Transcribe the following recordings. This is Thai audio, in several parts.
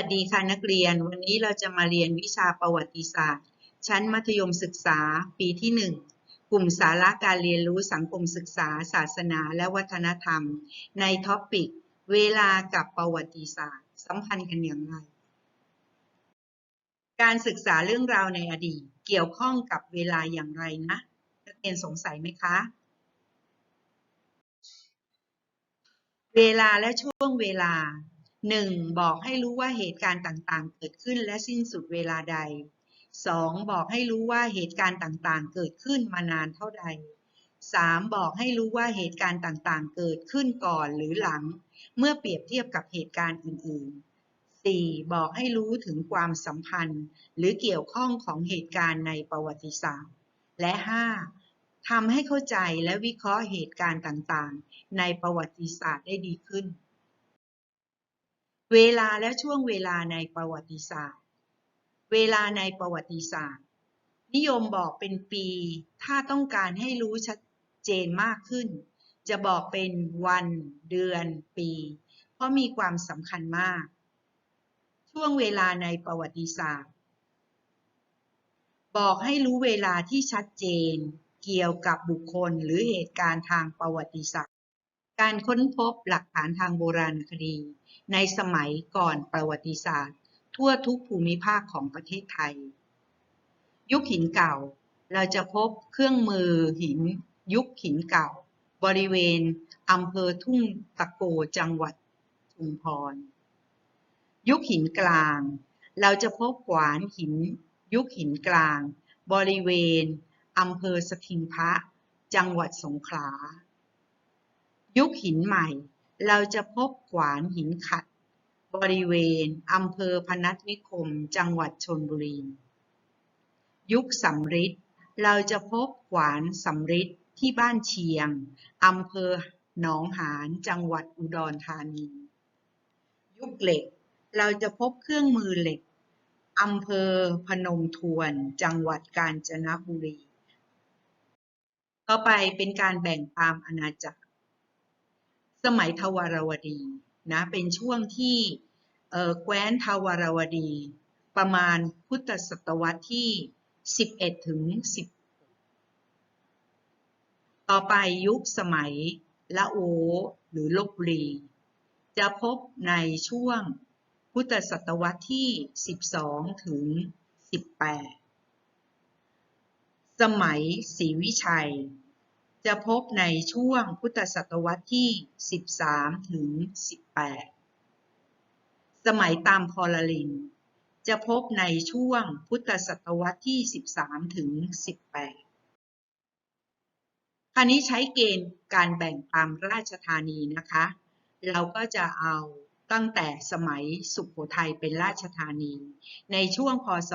ัสดีค่ะนักเรียน วันนี้เราจะมาเรียนวิชาประวัติศาสตร์ ชั้นมัธยมศึกษาปีที่ 1 กลุ่มสาระการเรียนรู้สังคมศึกษา ศาสนาและวัฒนธรรม ในท็อปปิก เวลากับประวัติศาสตร์สัมพันธ์กันอย่างไร การศึกษาเรื่องราวในอดีตเกี่ยวข้องกับเวลาอย่างไรนะ นักเรียนสงสัยไหมคะ เวลาและช่วงเวลา 1. บอกให้รู้ว่าเหตุการณ์ต่างๆ เกิดขึ้นและสิ้นสุดเวลาใด 2. บอกให้รู้ว่าเหตุการณ์ต่างๆ เกิดขึ้นมานานเท่าใด 3. บอกให้รู้ว่าเหตุการณ์ต่างๆ เกิดขึ้นก่อนหรือหลัง เมื่อเปรียบเทียบกับเหตุการณ์อื่น ๆ 4. บอกให้รู้ถึงความสัมพันธ์ หรือเกี่ยวข้องของเหตุการณ์ในประวัติศาสตร์ และ 5. ทำให้เข้าใจและวิเคราะห์เหตุการณ์ต่างๆ ในประวัติศาสตร์ได้ดีขึ้น เวลาและช่วงเวลาในประวัติศาสตร์ เวลาในประวัติศาสตร์ นิยมบอกเป็นปี ถ้าต้องการให้รู้ชัดเจนมากขึ้น จะบอกเป็นวันเดือนปี เพราะมีความสำคัญมาก ช่วงเวลาในประวัติศาสตร์ บอกให้รู้เวลาที่ชัดเจน เกี่ยวกับบุคคลหรือเหตุการณ์ทางประวัติศาสตร์ การค้นพบหลักฐานทางโบราณคดี ในสมัยก่อนประวัติศาสตร์ ทั่วทุกภูมิภาคของประเทศไทย ยุคหินเก่า เราจะพบเครื่องมือหิน ยุคหินเก่า บริเวณอำเภอทุ่งตะโกจังหวัดชุมพร ยุคหินกลาง เราจะพบขวานหิน ยุคหินกลาง บริเวณอำเภอสถิงพระ จังหวัดสงขลา ยุคหินใหม่ เราจะพบขวานหินขัด บริเวณอำเภอพนัสนิคม จังหวัดชนบุรี ยุคสำริดเราจะพบขวานสำริดที่บ้านเชียงอำเภอหนองหาน จังหวัดอุดรธานี ยุคเหล็ก เราจะพบเครื่องมือเหล็กอำเภอพนมทวน จังหวัดกาญจนบุรี ต่อไปเป็นการแบ่งตามอาณาจักร สมัยทวารวดีนะเป็นช่วงที่แคว้นทวารวดี ประมาณพุทธศตวรรษที่ 11 ถึง 10 ต่อไปยุคสมัยละโอหรือลบบุรี จะพบในช่วงพุทธศตวรรษที่ 12 ถึง 18 สมัยศรีวิชัย จะพบในช่วงพุทธศตวรรษที่ 13 ถึง 18 สมัยตามพลลิน จะพบในช่วงพุทธศตวรรษที่ 13 ถึง 18 คราวนี้ใช้เกณฑ์การแบ่งตามราชธานีนะคะ เราก็จะเอาตั้งแต่สมัยสุขโขทัยเป็นราชธานี ในช่วงพศ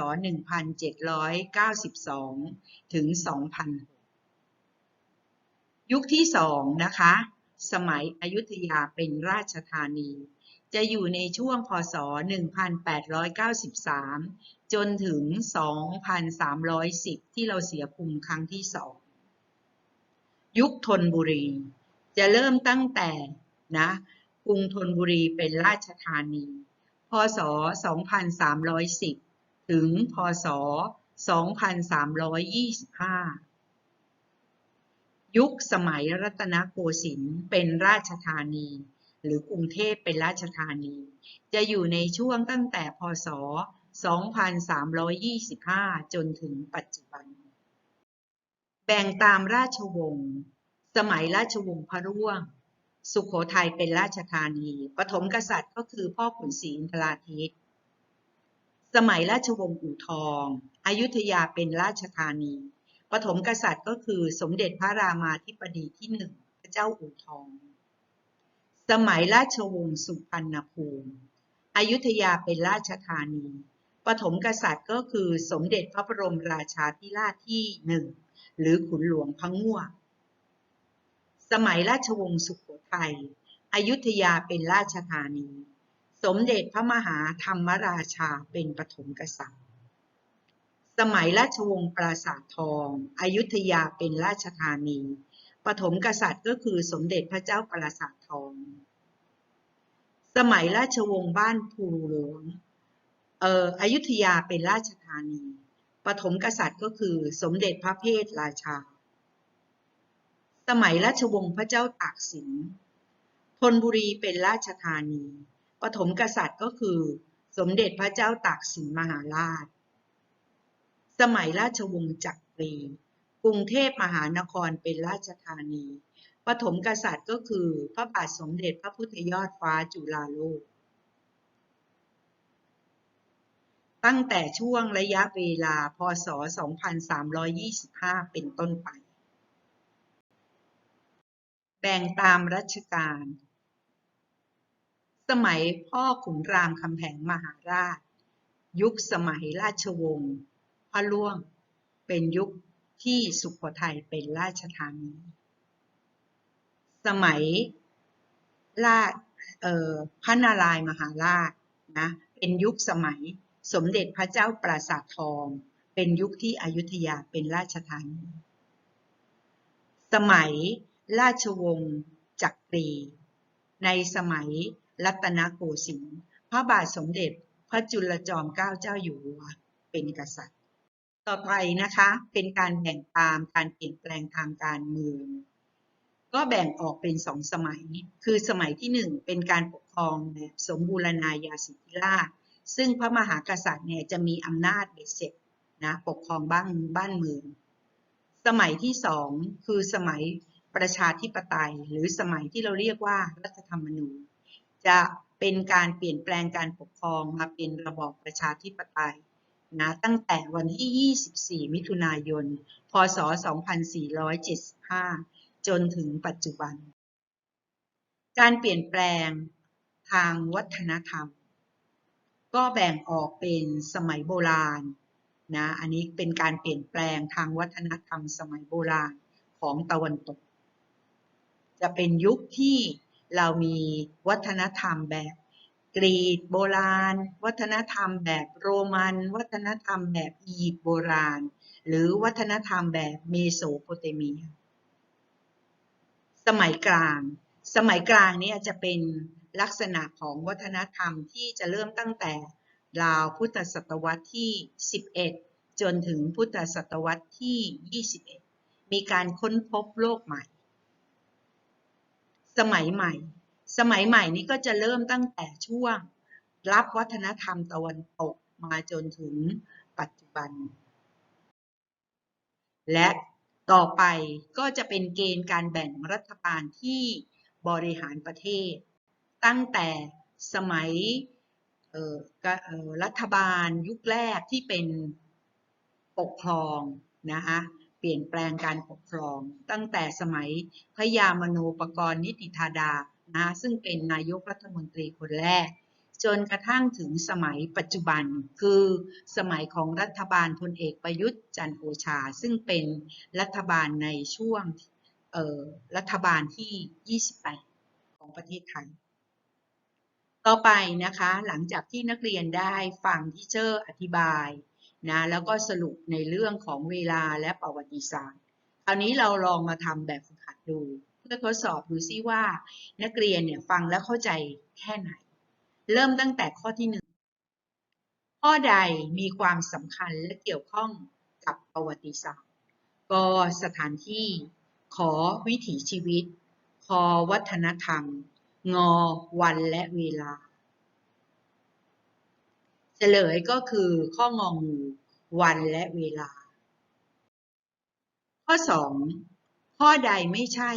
1792 ถึง 2006 ยุคที่สองนะคะ สมัยอยุธยาเป็นราชธานี จะอยู่ในช่วงพศ 1893 จนถึง 2310 ที่เราเสียภูมิครั้งที่สองยุคธนบุรี จะเริ่มตั้งแต่นะกรุงธนบุรีเป็นราชธานี พศ 2310 ถึง พศ 2325 ยุคสมัยรัตนโกสินทร์เป็นราชธานี หรือกรุงเทพเป็นราชธานี จะอยู่ในช่วงตั้งแต่พศ 2325 จนถึงปัจจุบัน แบ่งตามราชวงศ์สมัยราชวงศ์พระร่วง สุขโขทัยเป็นราชธานีปฐมกษัตริย์ก็คือพ่อขุนศรีอินทราทิตสมัยราชวงศ์อู่ทอง อยุธยาเป็นราชธานี ปฐมกษัตริย์ก็คือสมเด็จพระรามาธิบดีที่หนึ่งพระเจ้าอู่ทอง สมัยราชวงศ์สุพรรณภูมิ อยุธยาเป็นราชธานี ปฐมกษัตริย์ก็คือสมเด็จพระบรมราชาธิราชที่หนึ่งหรือขุนหลวงพังงั่วสมัยราชวงศ์สุขโขทัย อยุธยาเป็นราชธานี สมเด็จพระมหาธรรมราชาเป็นปฐมกษัตริย์ สมัยราชวงศ์ปราสาททอง อยุธยาเป็นราชธานี ปฐมกษัตริย์ก็คือสมเด็จพระเจ้าปราสาททอง สมัยราชวงศ์บ้านภูหลวง เอ่ออยุธยาเป็นราชธานี ปฐมกษัตริย์ก็คือสมเด็จพระเพทราชา สมัยราชวงศ์พระเจ้าตากสิน ธนบุรีเป็นราชธานี ปฐมกษัตริย์ก็คือ สมเด็จพระเจ้าตากสินมหาราช สมัยราชวงศ์จักรีกรุงเทพมหานครเป็นราชธานีปฐมกษัตริย์ก็คือพระบาทสมเด็จพระพุทธยอดฟ้าจุฬาโลก ตั้งแต่ช่วงระยะเวลาพศ 2325 เป็นต้นไป แบ่งตามรัชกาล สมัยพ่อขุนรามคำแหงมหาราช ยุคสมัยราชวงศ์ ระล่วง เป็นยุคที่สุโขทัยเป็นราชธานี สมัยราชพระนารายมหาราชนะเป็นยุคสมัยสมเด็จพระเจ้าปราสาททอง เป็นยุคที่อยุธยาเป็นราชธานี สมัยราชวงศ์จักรี ในสมัยรัตนโกสินทร์พระบาทสมเด็จพระจุลจอมเกล้าเจ้าอยู่หัวเป็นกษัตริย์ ต่อไปนะคะเป็นการแบ่งตามการเปลี่ยนแปลงทางการเมือง ก็แบ่งออกเป็นสองสมัย คือสมัยที่หนึ่งเป็นการปกครองแบบสมบูรณาญาสิทธิราชซึ่งพระมหากษัตริย์เนี่ยจะมีอำนาจเบ็ดเสร็จนะปกครองบ้านบ้านเมือง สมัยที่สองคือสมัยประชาธิปไตย หรือสมัยที่เราเรียกว่ารัฐธรรมนูญ จะเป็นการเปลี่ยนแปลงการปกครองมาเป็นระบอบประชาธิปไตย นะตั้งแต่วันที่ 24 มิถุนายน พศ 2475 จนถึงปัจจุบัน การเปลี่ยนแปลงทางวัฒนธรรม ก็แบ่งออกเป็นสมัยโบราณนะอันนี้เป็นการเปลี่ยนแปลงทางวัฒนธรรมสมัยโบราณของตะวันตก จะเป็นยุคที่เรามีวัฒนธรรมแบบ กรีกโบราณ วัฒนธรรมแบบโรมัน วัฒนธรรมแบบอียิปต์โบราณ หรือวัฒนธรรมแบบเมโสโปเตเมีย สมัยกลาง สมัยกลางเนี่ยจะเป็นลักษณะของวัฒนธรรมที่จะเริ่มตั้งแต่ราวพุทธศตวรรษที่ 11 จนถึงพุทธศตวรรษที่ 21 มีการค้นพบโลกใหม่ สมัยใหม่ สมัยใหม่นี้ก็จะเริ่มตั้งแต่ช่วงรับวัฒนธรรมตะวันตกมาจนถึงปัจจุบัน และต่อไปก็จะเป็นเกณฑ์การแบ่งรัฐบาลที่บริหารประเทศ ตั้งแต่สมัยรัฐบาลยุคแรกที่เป็นปกครองนะคะเปลี่ยนแปลงการปกครอง ตั้งแต่สมัยพระยามโนปกรณ์นิติธาดา นะซึ่งเป็นนายกรัฐมนตรีคนแรก จนกระทั่งถึงสมัยปัจจุบันคือสมัยของรัฐบาลพลเอกประยุทธ์จันโอชา ซึ่งเป็นรัฐบาลในช่วงรัฐบาลที่ 28 ของประเทศไทย ต่อไปนะคะหลังจากที่นักเรียนได้ฟังที่เชอร์อธิบายนะแล้วก็สรุปในเรื่องของเวลาและประวัติศาสตร์ คราวนี้เราลองมาทำแบบฝึกหัดดู เพื่อทดสอบดูซิว่า นักเรียนเนี่ยฟังแล้วเข้าใจแค่ไหน เริ่มตั้งแต่ข้อที่หนึ่งข้อใดมีความสำคัญและเกี่ยวข้องกับประวัติศาสตร์กสถานที่ ขอวิถีชีวิต คอวัฒนธรรม งอวันและเวลา เฉลยก็คือข้ององูวันและเวลา ข้อ 2 ข้อใดไม่ใช่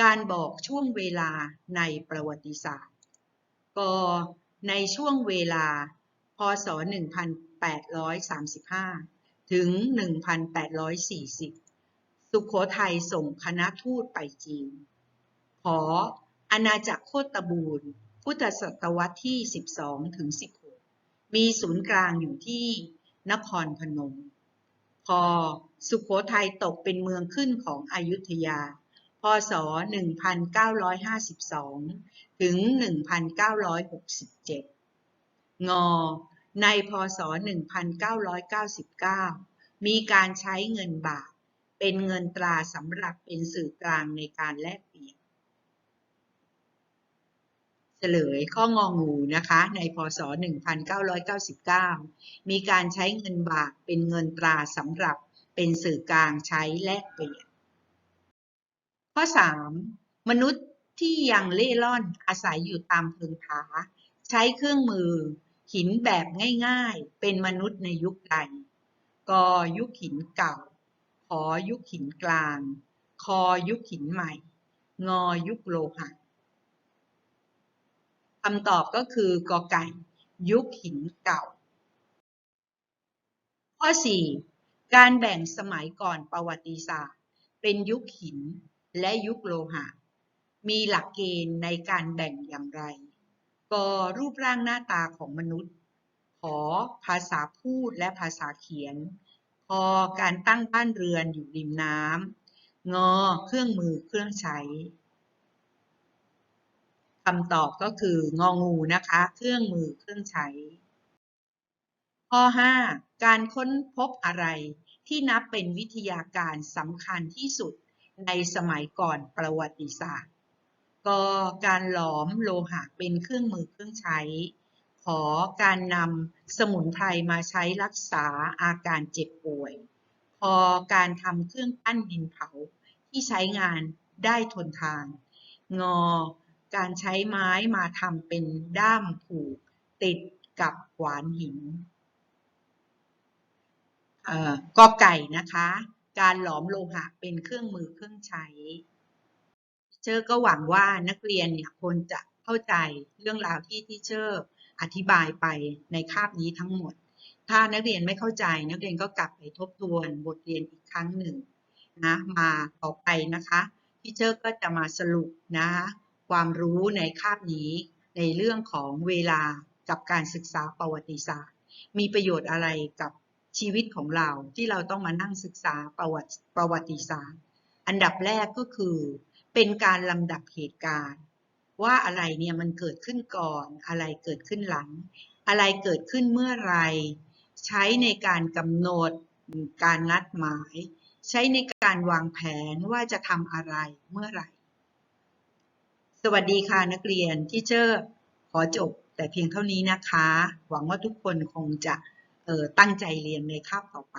การบอกช่วงเวลาในประวัติศาสตร์ ก ในช่วงเวลา พศ 1835 ถึง 1840 สุขโขทัยส่งคณะทูตไปจีน ขออาณาจักรโคตบูรณ์ พุทธศตวรรษที่ 12 ถึง 16 มีศูนย์กลางอยู่ที่นครพนม พอสุขโขทัยตกเป็นเมืองขึ้นของอยุธยา พศ 1952 ถึง 1967งอในพศ 1999 มีการใช้เงินบาท เป็นเงินตราสำหรับเป็นสื่อกลางในการแลกเปลี่ยนเฉเฉลยข้ององูนะคะ ในพศ 1999 มีการใช้เงินบาทเป็นเงินตราสำหรับเป็นสื่อกลางใช้แลกเปลี่ยน ข้อ 3. มนุษย์ที่ยังเล่ร่อนอาศัยอยู่ตามเพิงผา ใช้เครื่องมือ หินแบบง่ายๆ เป็นมนุษย์ในยุคใดกยุคหินเก่า ขอยุคหินกลาง คอยุคหินใหม่ งอยุคโลหะคำตอบก็คือกอไก่ ยุคหินเก่า ข้อ 4. การแบ่งสมัยก่อนประวัติศาสตร์ เป็นยุคหิน และยุคโลหะ มีหลักเกณฑ์ในการแบ่งอย่างไร กรูปร่างหน้าตาของมนุษย์ขอภาษาพูดและภาษาเขียนพอการตั้งบ้านเรือนอยู่ริมน้ำงอเครื่องมือเครื่องใช้คำตอบก็คืององูนะคะ เครื่องมือเครื่องใช้ ข้อ 5 การค้นพบอะไรที่นับเป็นวิทยาการสำคัญที่สุด ในสมัยก่อนประวัติศาสตร์ กการหลอมโลหะเป็นเครื่องมือเครื่องใช้ ขอการนำสมุนไพรมาใช้รักษาอาการเจ็บป่วย พอการทำเครื่องปั้นดินเผาที่ใช้งานได้ทนทาน งอ การใช้ไม้มาทำเป็นด้ามผูกติดกับขวานหินกอไก่นะคะ การหลอมโลหะเป็นเครื่องมือเครื่องใช้ เชอร์ก็หวังว่านักเรียนเนี่ยควรจะเข้าใจเรื่องราวที่ที่เชอร์อธิบายไปในคาบนี้ทั้งหมด ถ้านักเรียนไม่เข้าใจนักเรียนก็กลับไปทบทวนบทเรียนอีกครั้งหนึ่งนะมาต่อไปนะคะที่เชอร์ก็จะมาสรุปนะความรู้ในคาบนี้ในเรื่องของเวลากับการศึกษาประวัติศาสตร์ มีประโยชน์อะไรกับ ชีวิตของเราที่เราต้องมานั่งศึกษาประวัติประวัติศาสตร์ อันดับแรกก็คือ เป็นการลำดับเหตุการณ์ ว่าอะไรเนี่ยมันเกิดขึ้นก่อน อะไรเกิดขึ้นหลัง อะไรเกิดขึ้นเมื่อไร ใช้ในการกำหนดการนัดหมาย ใช้ในการวางแผนว่าจะทำอะไรเมื่อไรสวัสดีค่ะนักเรียนที่เจอขอจบแต่เพียงเท่านี้นะคะ หวังว่าทุกคนคงจะ ตั้งใจเรียนในคาบต่อไป